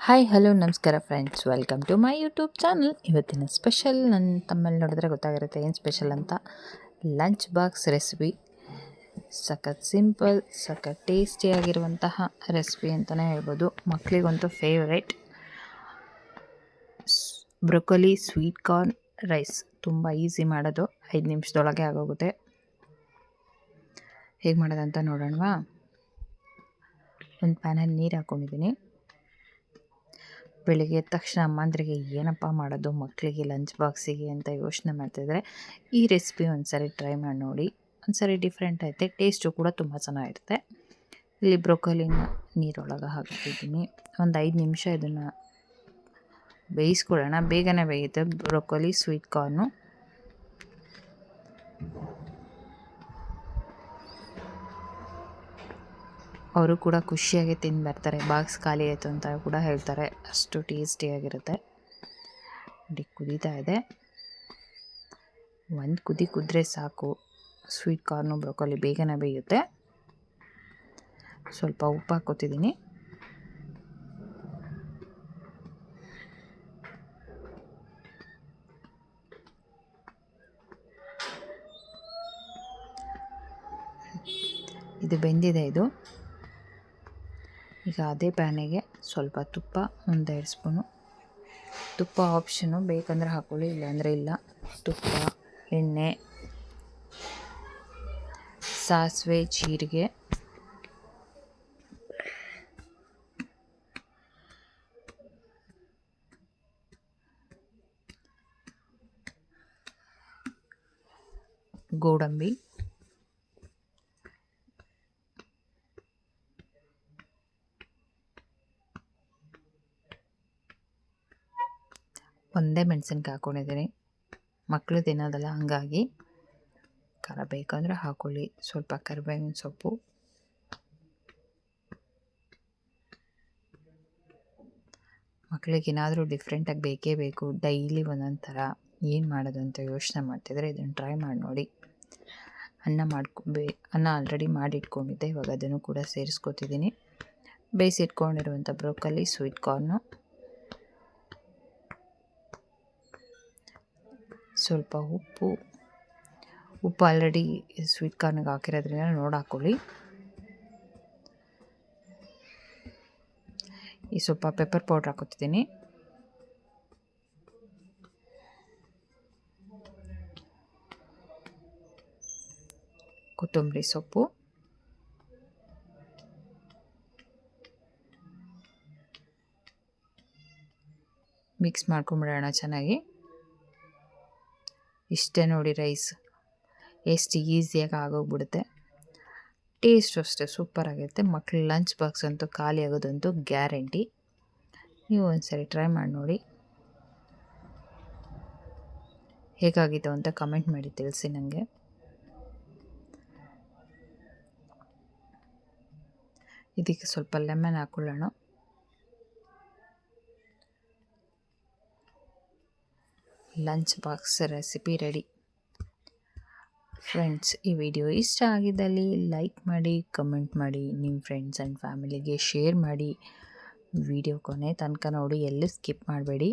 Hi hello ನಮಸ್ಕಾರ friends welcome to my YouTube channel ಇವತ್ತಿನ special ನನ್ನ ತಮ್ಮಲ್ಲಿ ನೋಡಿದ್ರೆ ಗೊತ್ತಾಗಿರುತ್ತೆ ಏನು ಸ್ಪೆಷಲ್ ಅಂತ. ಲಂಚ್ ಬಾಕ್ಸ್ ರೆಸಿಪಿ ಸಖತ್ ಸಿಂಪಲ್ ಸಖತ್ ಟೇಸ್ಟಿಯಾಗಿರುವಂತಹ ರೆಸಿಪಿ ಅಂತಲೇ ಹೇಳ್ಬೋದು. ಮಕ್ಕಳಿಗಂತೂ favourite broccoli sweet corn rice ತುಂಬ ಈಸಿ ಮಾಡೋದು. ಐದು ನಿಮಿಷದೊಳಗೆ ಆಗೋಗುತ್ತೆ. ಹೇಗೆ ಮಾಡೋದಂತ ನೋಡೋಣವಾ? ಒಂದು ಪ್ಯಾನಲ್ಲಿ ನೀರು ಹಾಕ್ಕೊಂಡಿದ್ದೀನಿ ಬೆಳಿಗ್ಗೆ ಎದ್ದ ತಕ್ಷಣ ಅಮ್ಮಂದ್ರಿಗೆ ಏನಪ್ಪ ಮಾಡೋದು ಮಕ್ಕಳಿಗೆ ಲಂಚ್ ಬಾಕ್ಸಿಗೆ ಅಂತ ಯೋಚನೆ ಮಾಡ್ತಿದ್ರೆ, ಈ ರೆಸಿಪಿ ಒಂದು ಸರಿ ಟ್ರೈ ಮಾಡಿ ನೋಡಿ. ಒಂದು ಸಾರಿ ಡಿಫ್ರೆಂಟ್ ಐತೆ ಟೇಸ್ಟು ಕೂಡ ತುಂಬ ಚೆನ್ನಾಗಿರುತ್ತೆ. ಇಲ್ಲಿ ಬ್ರೊಕೊಲಿನ ನೀರೊಳಗೆ ಹಾಕ್ತಿದ್ದೀನಿ ಒಂದು ಐದು ನಿಮಿಷ ಇದನ್ನು ಬೇಯಿಸ್ಕೊಳ್ಳೋಣ. ಬೇಗನೆ ಬೇಯುತ್ತೆ. ಬ್ರೊಕೊಲಿ ಸ್ವೀಟ್ ಕಾರ್ನು ಅವರು ಕೂಡ ಖುಷಿಯಾಗಿ ತಿಂದು ಬರ್ತಾರೆ. ಬಾಕ್ಸ್ ಖಾಲಿ ಆಯಿತು ಅಂತ ಕೂಡ ಹೇಳ್ತಾರೆ. ಅಷ್ಟು ಟೇಸ್ಟಿಯಾಗಿರುತ್ತೆ ನೋಡಿ, ಕುದೀತಾ ಇದೆ. ಒಂದು ಕುದಿ ಕುದ್ರೆ ಸಾಕು. ಸ್ವೀಟ್ ಕಾರ್ನು, ಬ್ರೊಕೊಲಿ ಬೇಗನೆ ಬೇಯುತ್ತೆ. ಸ್ವಲ್ಪ ಉಪ್ಪು ಹಾಕೋತಿದ್ದೀನಿ ಇದು ಬೆಂದಿದೆ ಇದು. ಈಗ ಅದೇ ಪ್ಯಾನಿಗೆ ಸ್ವಲ್ಪ ತುಪ್ಪ ಒಂದೆರಡು ಸ್ಪೂನು. ತುಪ್ಪ ಆಪ್ಷನು ಬೇಕಂದರೆ ಹಾಕ್ಕೊಳ್ಳಿ ಇಲ್ಲಾಂದರೆ ಇಲ್ಲ. ತುಪ್ಪ, ಎಣ್ಣೆ, ಸಾಸಿವೆ, ಜೀರಿಗೆ. ಗೋಡಂಬಿ. ಒಂದೇ ಮೆಣಸಿನ್ಕಾಯಿ ಹಾಕ್ಕೊಂಡಿದ್ದೀನಿ ಮಕ್ಕಳು ತಿನ್ನೋದಲ್ಲ, ಹಾಗಾಗಿ ಖಾರ ಬೇಕಂದರೆ ಹಾಕ್ಕೊಳ್ಳಿ ಸ್ವಲ್ಪ ಕರಿಬೇವಿನ ಸೊಪ್ಪು. ಮಕ್ಕಳಿಗೆ ಏನಾದರೂ ಡಿಫ್ರೆಂಟಾಗಿ ಬೇಕೇ ಬೇಕು. ಡೈಲಿ ಒಂದೊಂದು ಥರ ಏನು ಮಾಡೋದು ಅಂತ ಯೋಚನೆ ಮಾಡ್ತಿದ್ರೆ ಇದನ್ನು ಟ್ರೈ ಮಾಡಿ ನೋಡಿ. ಅನ್ನ ಮಾಡ್ಕೊಬೇ ಅನ್ನ ಆಲ್ರೆಡಿ ಮಾಡಿಟ್ಕೊಂಡಿದ್ದೆ. ಇವಾಗ ಅದನ್ನು ಕೂಡ ಸೇರಿಸ್ಕೊತಿದ್ದೀನಿ. ಬೇಯಿಸಿಟ್ಕೊಂಡಿರುವಂಥ ಬ್ರೋಕಲಿ ಸ್ವೀಟ್ ಕಾರ್ನು ಸ್ವಲ್ಪ ಉಪ್ಪು ಉಪ್ಪು ಆಲ್ರೆಡಿ ಸ್ವೀಟ್ ಕಾರ್ನಿಗೆ ಹಾಕಿರೋದ್ರಿಂದ ನೋಡಿ ಹಾಕ್ಕೊಳ್ಳಿ ಈ ಸ್ವಲ್ಪ ಪೆಪ್ಪರ್ ಪೌಡ್ರ್ ಹಾಕೋತಿದ್ದೀನಿ. ಕೊತ್ತಂಬರಿ ಸೊಪ್ಪು. ಮಿಕ್ಸ್ ಮಾಡ್ಕೊಂಬಿಡೋಣ ಚೆನ್ನಾಗಿ. ಇಷ್ಟೇ ನೋಡಿ ರೈಸ್. ಎಷ್ಟು ಈಸಿಯಾಗಿ ಆಗೋಗ್ಬಿಡುತ್ತೆ. ಟೇಸ್ಟು ಅಷ್ಟೇ ಸೂಪರಾಗಿರುತ್ತೆ ಮಕ್ಳು ಲಂಚ್ ಬಾಕ್ಸ್ ಅಂತೂ ಖಾಲಿ ಆಗೋದಂತೂ ಗ್ಯಾರಂಟಿ. ನೀವು ಒಂದು ಸರಿ ಟ್ರೈ ಮಾಡಿ ನೋಡಿ. ಹೇಗಾಗಿತ್ತು ಅಂತ ಕಮೆಂಟ್ ಮಾಡಿ ತಿಳಿಸಿ ನನಗೆ. ಇದಕ್ಕೆ ಸ್ವಲ್ಪ ಲೆಮನ್ ಹಾಕೊಳ್ಳೋಣ. Lunch box recipe ready. Friends, ಈ ವಿಡಿಯೋ ಇಷ್ಟ ಆಗಿದ್ದಲ್ಲಿ ಲೈಕ್ ಮಾಡಿ, ಕಮೆಂಟ್ ಮಾಡಿ, ನಿಮ್ಮ ಫ್ರೆಂಡ್ಸ್ ಆ್ಯಂಡ್ ಫ್ಯಾಮಿಲಿಗೆ ಶೇರ್ ಮಾಡಿ. ವಿಡಿಯೋ ಕೊನೆ ತನಕ ನೋಡಿ, ಎಲ್ಲೂ ಸ್ಕಿಪ್ ಮಾಡಬೇಡಿ.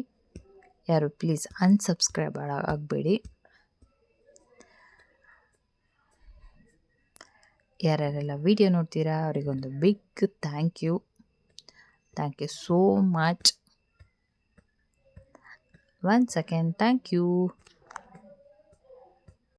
ಯಾರು ಪ್ಲೀಸ್ ಅನ್ಸಬ್ಸ್ಕ್ರೈಬ್ ಆಗಬೇಡಿ. ಯಾರ್ಯಾರೆಲ್ಲ ವಿಡಿಯೋ ನೋಡ್ತೀರಾ, ಅವರಿಗೊಂದು big thank you. Thank you so much. Once again, thank you.